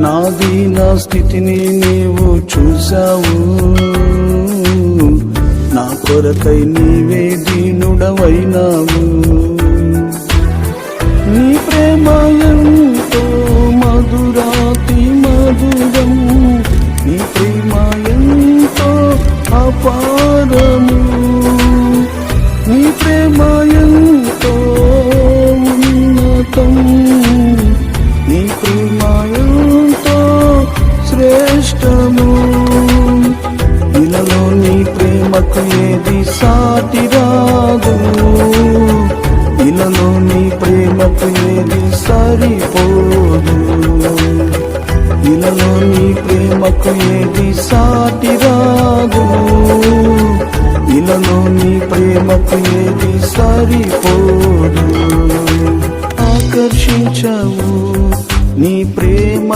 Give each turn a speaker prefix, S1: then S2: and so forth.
S1: నాది నా స్థితిని నీవు చూశావు. నా కొరకై నీవే దీనుడవైనావు. నీ ప్రేమ ఎంతో మధురాతి మధురం. నీ ప్రేమ ఎంతో అపారము. శ్రేష్టము ఇలలో నీ ప్రేమకు ఏది సాటి రాదు. ఇలలో నీ ప్రేమకు ఏది సరిపోదు. ఇలలో నీ ప్రేమకు ఏది సాటి రాదు. ఇలలో నీ ప్రేమకు ఏది సరిపోదు. ఆకర్షించవు నీ ప్రేమ